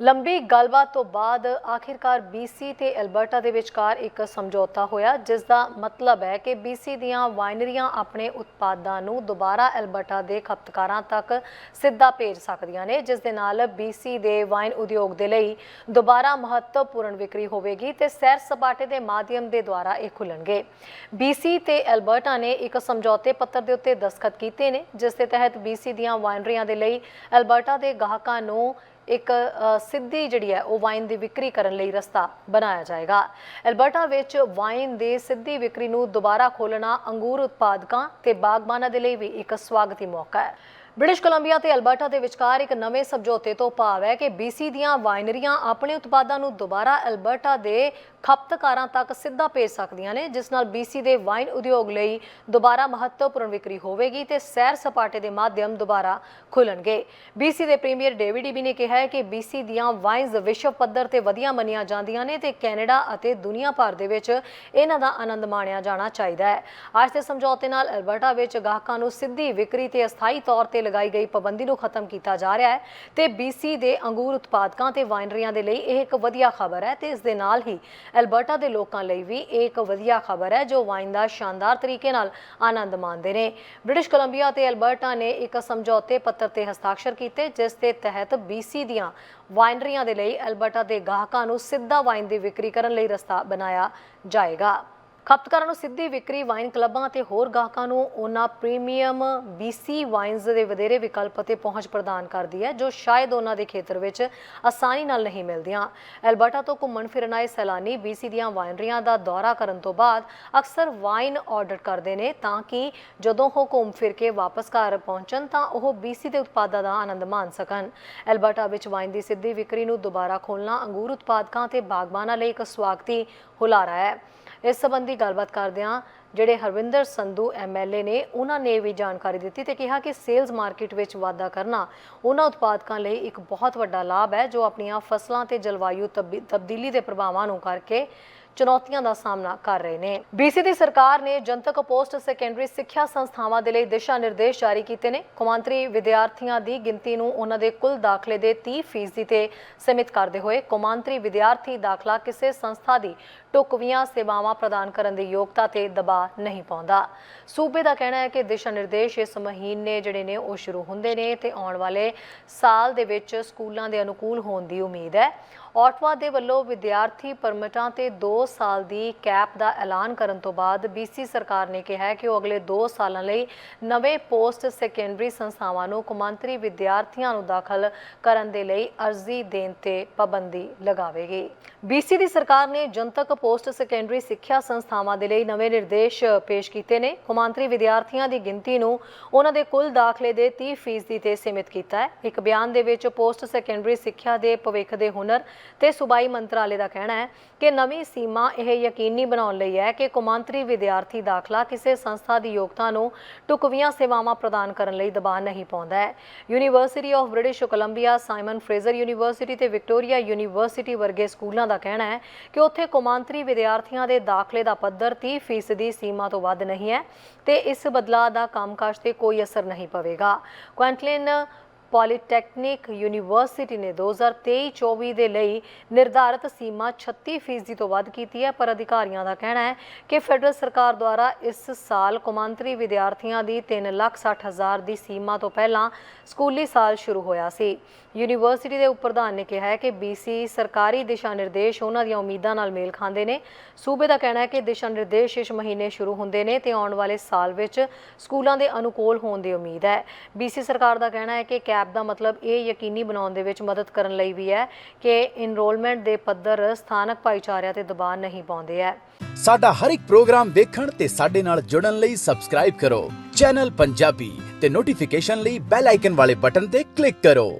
ਲੰਬੀ ਗੱਲਬਾਤ ਤੋਂ ਬਾਅਦ ਆਖਿਰਕਾਰ BC ਤੇ ਐਲਬਰਟਾ ਦੇ ਵਿਚਕਾਰ ਇੱਕ ਸਮਝੌਤਾ ਹੋਇਆ ਜਿਸ ਦਾ ਮਤਲਬ ਹੈ ਕਿ BC ਦੀਆਂ ਵਾਈਨਰੀਆਂ ਆਪਣੇ ਉਤਪਾਦਾਂ ਨੂੰ ਦੁਬਾਰਾ ਐਲਬਰਟਾ ਦੇ ਖਪਤਕਾਰਾਂ ਤੱਕ ਸਿੱਧਾ ਭੇਜ ਸਕਦੀਆਂ ਨੇ ਜਿਸ ਦੇ ਨਾਲ BC ਦੇ ਵਾਈਨ ਉਦਯੋਗ ਦੇ ਲਈ ਦੁਬਾਰਾ ਮਹੱਤਵਪੂਰਨ ਵਿਕਰੀ ਹੋਵੇਗੀ ਤੇ ਸੈਰ ਸਪਾਟੇ ਦੇ ਮਾਧਿਅਮ ਦੇ ਦੁਆਰਾ ਇਹ ਖੁੱਲਣਗੇ। BC ਤੇ ਐਲਬਰਟਾ ਨੇ ਇੱਕ ਸਮਝੌਤੇ ਪੱਤਰ ਦੇ ਉੱਤੇ ਦਸਖਤ ਕੀਤੇ ਨੇ ਜਿਸ ਦੇ ਤਹਿਤ BC ਦੀਆਂ ਵਾਈਨਰੀਆਂ ਦੇ ਲਈ ਐਲਬਰਟਾ ਦੇ ਗਾਹਕਾਂ ਨੂੰ ਇੱਕ ਅ, ਸਿੱਧੀ ਜਿਹੜੀ ਹੈ ਉਹ ਵਾਈਨ ਦੀ ਵਿਕਰੀ ਕਰਨ ਲਈ ਰਸਤਾ ਬਣਾਇਆ ਜਾਏਗਾ। ਐਲਬਰਟਾ ਵਿੱਚ ਵਾਈਨ ਦੇ ਸਿੱਧੀ ਵਿਕਰੀ ਨੂੰ ਦੁਬਾਰਾ ਖੋਲਣਾ ਅੰਗੂਰ ਉਤਪਾਦਕਾਂ ਤੇ ਬਾਗਬਾਨਾਂ ਦੇ ਲਈ ਵੀ ਇੱਕ ਸਵਾਗਤੀ ਮੌਕਾ ਹੈ। ਬ੍ਰਿਟਿਸ਼ ਕੋਲੰਬੀਆ ਤੇ ਅਲਬਰਟਾ ਦੇ ਵਿਚਕਾਰ ਇੱਕ ਨਵੇਂ ਸਮਝੌਤੇ ਤੋਂ ਭਾਵ ਹੈ ਕਿ BC ਦੀਆਂ ਵਾਈਨਰੀਆਂ ਆਪਣੇ ਉਤਪਾਦਾਂ ਨੂੰ ਦੁਬਾਰਾ ਅਲਬਰਟਾ ਦੇ ਖਪਤਕਾਰਾਂ ਤੱਕ ਸਿੱਧਾ ਭੇਜ ਸਕਦੀਆਂ ਨੇ, ਜਿਸ ਨਾਲ BC ਦੇ ਵਾਈਨ ਉਦਯੋਗ ਲਈ ਦੁਬਾਰਾ ਮਹੱਤਵਪੂਰਨ ਵਿਕਰੀ ਹੋਵੇਗੀ ਤੇ ਸੈਰ ਸਪਾਟੇ ਦੇ ਮਾਧਿਅਮ ਦੁਬਾਰਾ ਖੁੱਲਣਗੇ। BC ਦੇ ਪ੍ਰੀਮੀਅਰ ਡੇਵਿਡ ਈਬੀ ਨੇ ਕਿਹਾ ਹੈ ਕਿ BC ਦੀਆਂ ਵਾਈਨਸ ਵਿਸ਼ਵ ਪੱਧਰ ਤੇ ਵਧੀਆ ਮੰਨੀਆਂ ਜਾਂਦੀਆਂ ਨੇ ਤੇ ਕੈਨੇਡਾ ਅਤੇ ਦੁਨੀਆ ਭਰ ਦੇ ਵਿੱਚ ਇਹਨਾਂ ਦਾ ਆਨੰਦ ਮਾਣਿਆ ਜਾਣਾ ਚਾਹੀਦਾ ਹੈ। ਅੱਜ ਦੇ ਸਮਝੌਤੇ ਨਾਲ ਅਲਬਰਟਾ ਵਿੱਚ ਗਾਹਕਾਂ ਨੂੰ ਸਿੱਧੀ ਵਿਕਰੀ ਤੇ ਅਸਥਾਈ ਤੌਰ ਤੇ ਲਗਾਈ ਗਈ ਪਾਬੰਦੀ ਨੂੰ ਖਤਮ ਕੀਤਾ ਜਾ ਰਿਹਾ ਹੈ ਤੇ BC ਦੇ ਅੰਗੂਰ ਉਤਪਾਦਕਾਂ ਤੇ ਵਾਈਨਰੀਆਂ ਦੇ ਲਈ ਇਹ ਇੱਕ ਵਧੀਆ ਖਬਰ ਹੈ ਤੇ ਇਸ ਦੇ ਨਾਲ ਹੀ ਐਲਬਰਟਾ ਦੇ ਲੋਕਾਂ ਲਈ ਵੀ ਇਹ ਇੱਕ ਵਧੀਆ ਖਬਰ ਹੈ ਜੋ ਵਾਈਨ ਦਾ ਸ਼ਾਨਦਾਰ ਤਰੀਕੇ ਨਾਲ ਆਨੰਦ ਮਾਣਦੇ ਨੇ। ਬ੍ਰਿਟਿਸ਼ ਕੋਲੰਬੀਆ ਤੇ ਐਲਬਰਟਾ ਨੇ ਇੱਕ ਸਮਝੌਤੇ ਪੱਤਰ ਤੇ ਹਸਤਾਖਰ ਕੀਤੇ, ਜਿਸ ਦੇ ਤਹਿਤ BC ਦੀਆਂ ਵਾਈਨਰੀਆਂ ਦੇ ਲਈ ਐਲਬਰਟਾ ਦੇ ਗਾਹਕਾਂ ਨੂੰ ਸਿੱਧਾ ਵਾਈਨ ਦੀ ਵਿਕਰੀ ਕਰਨ ਲਈ ਰਸਤਾ ਬਣਾਇਆ ਜਾਏਗਾ। ਖਪਤਕਾਰਾਂ ਨੂੰ ਸਿੱਧੀ ਵਿਕਰੀ ਵਾਈਨ ਕਲੱਬਾਂ ਅਤੇ ਹੋਰ ਗਾਹਕਾਂ ਨੂੰ ਉਹਨਾਂ ਪ੍ਰੀਮੀਅਮ BC ਵਾਈਨਸ ਦੇ ਵਧੇਰੇ ਵਿਕਲਪ ਅਤੇ ਪਹੁੰਚ ਪ੍ਰਦਾਨ ਕਰਦੀ ਹੈ, ਜੋ ਸ਼ਾਇਦ ਉਹਨਾਂ ਦੇ ਖੇਤਰ ਵਿੱਚ ਆਸਾਨੀ ਨਾਲ ਨਹੀਂ ਮਿਲਦੀਆਂ। ਐਲਬਰਟਾ ਤੋਂ ਘੁੰਮਣ ਫਿਰਨ ਆਏ ਸੈਲਾਨੀ BC ਦੀਆਂ ਵਾਈਨਰੀਆਂ ਦਾ ਦੌਰਾ ਕਰਨ ਤੋਂ ਬਾਅਦ ਅਕਸਰ ਵਾਈਨ ਆਰਡਰ ਕਰਦੇ ਨੇ ਤਾਂ ਕਿ ਜਦੋਂ ਉਹ ਘੁੰਮ ਫਿਰ ਕੇ ਵਾਪਸ ਘਰ ਪਹੁੰਚਣ ਤਾਂ ਉਹ BC ਦੇ ਉਤਪਾਦਾਂ ਦਾ ਆਨੰਦ ਮਾਣ ਸਕਣ। ਐਲਬਰਟਾ ਵਿੱਚ ਵਾਈਨ ਦੀ ਸਿੱਧੀ ਵਿਕਰੀ ਨੂੰ ਦੁਬਾਰਾ ਖੋਲ੍ਹਣਾ, ਅੰਗੂਰ ਉਤਪਾਦਕਾਂ ਅਤੇ ਬਾਗਬਾਨਾਂ ਲਈ ਇੱਕ ਸਵਾਗਤੀ ਹੁਲਾਰਾ ਹੈ। ਇਸ ਸੰਬੰਧੀ ਗੱਲਬਾਤ ਕਰਦਿਆਂ ਜਿਹੜੇ ਹਰਵਿੰਦਰ ਸੰਧੂ ਐਮਐਲਏ ਨੇ, ਉਹਨਾਂ ਨੇ ਵੀ ਜਾਣਕਾਰੀ ਦਿੱਤੀ ਤੇ ਕਿਹਾ ਕਿ ਸੇਲਜ਼ ਮਾਰਕੀਟ ਵਿੱਚ ਵਾਧਾ ਕਰਨਾ ਉਹਨਾਂ ਉਤਪਾਦਕਾਂ ਲਈ ਇੱਕ ਬਹੁਤ ਵੱਡਾ ਲਾਭ ਹੈ, ਜੋ ਆਪਣੀਆਂ ਫਸਲਾਂ ਤੇ ਜਲਵਾਯੂ ਤਬਦੀ- ਤਬਦੀਲੀ ਦੇ ਪ੍ਰਭਾਵਾਂ ਨੂੰ ਕਰਕੇ ਚੁਣੌਤੀਆਂ ਦਾ ਸਾਹਮਣਾ ਕਰ ਰਹੇ ਨੇ। BC ਦੀ ਸਰਕਾਰ ਨੇ ਜਨਤਕ ਪੋਸਟ ਸੈਕੰਡਰੀ ਸਿੱਖਿਆ ਸੰਸਥਾਵਾਂ ਦੇ ਲਈ ਦਿਸ਼ਾ ਨਿਰਦੇਸ਼ ਜਾਰੀ ਕੀਤੇ ਨੇ। ਕੌਮਾਂਤਰੀ ਵਿਦਿਆਰਥੀਆਂ ਦੀ ਗਿਣਤੀ ਨੂੰ ਉਹਨਾਂ ਦੇ ਕੁੱਲ ਦਾਖਲੇ ਦੇ 30% ਤੇ ਸੀਮਿਤ ਕਰਦੇ ਹੋਏ ਕੌਮਾਂਤਰੀ ਵਿਦਿਆਰਥੀ ਦਾਖਲਾ ਕਿਸੇ ਸੰਸਥਾ ਦੀ ਢੁਕਵੀਆਂ ਸੇਵਾਵਾਂ ਪ੍ਰਦਾਨ ਕਰਨ ਦੀ ਯੋਗਤਾ ਤੇ ਦਬਾਅ ਨਹੀਂ ਪਾਉਂਦਾ। ਸੂਬੇ ਦਾ ਕਹਿਣਾ ਹੈ ਕਿ ਦਿਸ਼ਾ ਨਿਰਦੇਸ਼ ਇਸ ਮਹੀਨੇ ਜਿਹੜੇ ਨੇ ਉਹ ਸ਼ੁਰੂ ਹੁੰਦੇ ਨੇ ਤੇ ਆਉਣ ਵਾਲੇ ਸਾਲ ਦੇ ਵਿੱਚ ਸਕੂਲਾਂ ਦੇ ਅਨੁਕੂਲ ਹੋਣ ਦੀ ਉਮੀਦ ਹੈ। ਆਟਵਾ ਦੇ ਵੱਲੋਂ ਵਿਦਿਆਰਥੀ ਪਰਮਿਟਾਂ ਤੇ 2 ਸਾਲ ਦੀ ਕੈਪ ਦਾ ਐਲਾਨ ਕਰਨ ਤੋਂ ਬਾਅਦ BC ਸਰਕਾਰ ਨੇ ਕਿਹਾ ਹੈ ਕਿ ਉਹ ਅਗਲੇ 2 ਸਾਲਾਂ ਲਈ ਨਵੇਂ ਪੋਸਟ ਸੈਕੰਡਰੀ ਸੰਸਥਾਵਾਂ ਨੂੰ ਕੌਮਾਂਤਰੀ ਵਿਦਿਆਰਥੀਆਂ ਨੂੰ ਦਾਖਲ ਕਰਨ ਦੇ ਲਈ ਅਰਜ਼ੀ ਦੇਣ ਤੇ ਪਾਬੰਦੀ ਲਗਾਵੇਗੀ। BC ਦੀ ਸਰਕਾਰ ਨੇ ਜਨਤਕ ਪੋਸਟ ਸੈਕੰਡਰੀ ਸਿੱਖਿਆ ਸੰਸਥਾਵਾਂ ਦੇ ਲਈ ਨਵੇਂ ਨਿਰਦੇਸ਼ ਪੇਸ਼ ਕੀਤੇ ਨੇ। ਕੌਮਾਂਤਰੀ ਵਿਦਿਆਰਥੀਆਂ ਦੀ ਗਿਣਤੀ ਨੂੰ ਉਹਨਾਂ ਦੇ ਕੁੱਲ ਦਾਖਲੇ ਦੇ 30% ਤੇ ਸੀਮਿਤ ਕੀਤਾ ਹੈ। ਇੱਕ ਬਿਆਨ ਦੇ ਵਿੱਚ ਪੋਸਟ ਸੈਕੰਡਰੀ ਸਿੱਖਿਆ ਦੇ ਭਵਿੱਖ ਦੇ ਹੁਨਰ ਤੇ ਸੂਬਾਈ ਮੰਤਰਾਲੇ ਦਾ ਕਹਿਣਾ ਹੈ ਕਿ ਨਵੀਂ ਸੀਮਾ ਇਹ ਯਕੀਨੀ ਬਣਾਉਣ ਲਈ ਹੈ ਕਿ ਕੌਮਾਂਤਰੀ ਵਿਦਿਆਰਥੀ ਦਾਖਲਾ ਕਿਸੇ ਸੰਸਥਾ ਦੀ ਯੋਗਤਾ ਨੂੰ ਟੁਕਵੀਆਂ ਸੇਵਾਵਾਂ ਪ੍ਰਦਾਨ ਕਰਨ ਲਈ ਦਬਾਅ ਨਹੀਂ ਪਾਉਂਦਾ ਹੈ। University of British Columbia Simon Fraser university ਤੇ ਵਿਕਟੋਰੀਆ ਯੂਨੀਵਰਸਿਟੀ ਵਰਗੇ ਸਕੂਲਾਂ ਦਾ ਕਹਿਣਾ ਹੈ ਕਿ ਉੱਥੇ ਕੌਮਾਂਤਰੀ ਵਿਦਿਆਰਥੀਆਂ ਦੇ ਦਾਖਲੇ ਦਾ ਪੱਧਰ 30% ਦੀ ਸੀਮਾ ਤੋਂ ਵੱਧ ਨਹੀਂ ਹੈ ਤੇ ਇਸ ਬਦਲਾਅ ਦਾ ਕੰਮਕਾਜ ਤੇ ਕੋਈ ਅਸਰ ਨਹੀਂ ਪਵੇਗਾ। ਕੁਇੰਟਲਿਨ ਪੋਲੀਟੈਕਨਿਕ ਯੂਨੀਵਰਸਿਟੀ ਨੇ 2023-24 ਦੇ ਲਈ ਨਿਰਧਾਰਤ ਸੀਮਾ 36% ਤੋਂ ਵੱਧ ਕੀਤੀ ਹੈ, ਪਰ ਅਧਿਕਾਰੀਆਂ ਦਾ ਕਹਿਣਾ ਹੈ ਕਿ ਫੈਡਰਲ ਸਰਕਾਰ ਦੁਆਰਾ ਇਸ ਸਾਲ ਕੌਮਾਂਤਰੀ ਵਿਦਿਆਰਥੀਆਂ ਦੀ 360000 ਦੀ ਸੀਮਾ ਤੋਂ ਪਹਿਲਾਂ ਸਕੂਲੀ ਸਾਲ ਸ਼ੁਰੂ ਹੋਇਆ ਸੀ। ਯੂਨੀਵਰਸਿਟੀ ਦੇ ਉਪ ਪ੍ਰਧਾਨ ਨੇ ਕਿਹਾ ਹੈ ਕਿ BC ਸਰਕਾਰੀ ਦਿਸ਼ਾ ਨਿਰਦੇਸ਼ ਉਹਨਾਂ ਦੀਆਂ ਉਮੀਦਾਂ ਨਾਲ ਮੇਲ ਖਾਂਦੇ ਨੇ। ਸੂਬੇ ਦਾ ਕਹਿਣਾ ਹੈ ਕਿ ਦਿਸ਼ਾ ਨਿਰਦੇਸ਼ ਇਸ ਮਹੀਨੇ ਸ਼ੁਰੂ ਹੁੰਦੇ ਨੇ ਤੇ ਆਉਣ ਵਾਲੇ ਸਾਲ ਵਿੱਚ ਸਕੂਲਾਂ ਦੇ ਅਨੁਕੂਲ ਹੋਣ ਦੀ ਉਮੀਦ ਹੈ। BC ਸਰਕਾਰ ਦਾ ਕਹਿਣਾ ਹੈ ਕਿ ਕੈਪ ਦਾ ਮਤਲਬ ਇਹ ਯਕੀਨੀ ਬਣਾਉਣ ਦੇ ਵਿੱਚ ਮਦਦ ਕਰਨ ਲਈ ਵੀ ਹੈ ਕਿ ਇਨਰੋਲਮੈਂਟ ਦੇ ਪੱਧਰ ਸਥਾਨਕ ਭਾਈਚਾਰਿਆਂ ਤੇ ਦਬਾਅ ਨਹੀਂ ਪਾਉਂਦੇ ਹੈ। ਸਾਡਾ ਹਰ ਇੱਕ ਪ੍ਰੋਗਰਾਮ ਦੇਖਣ ਤੇ ਸਾਡੇ ਨਾਲ ਜੁੜਨ ਲਈ ਸਬਸਕ੍ਰਾਈਬ ਕਰੋ। ਚੈਨਲ ਪੰਜਾਬੀ ਤੇ ਨੋਟੀਫਿਕੇਸ਼ਨ ਲਈ ਬੈਲ ਆਈਕਨ ਵਾਲੇ ਬਟਨ ਤੇ ਕਲਿੱਕ ਕਰੋ।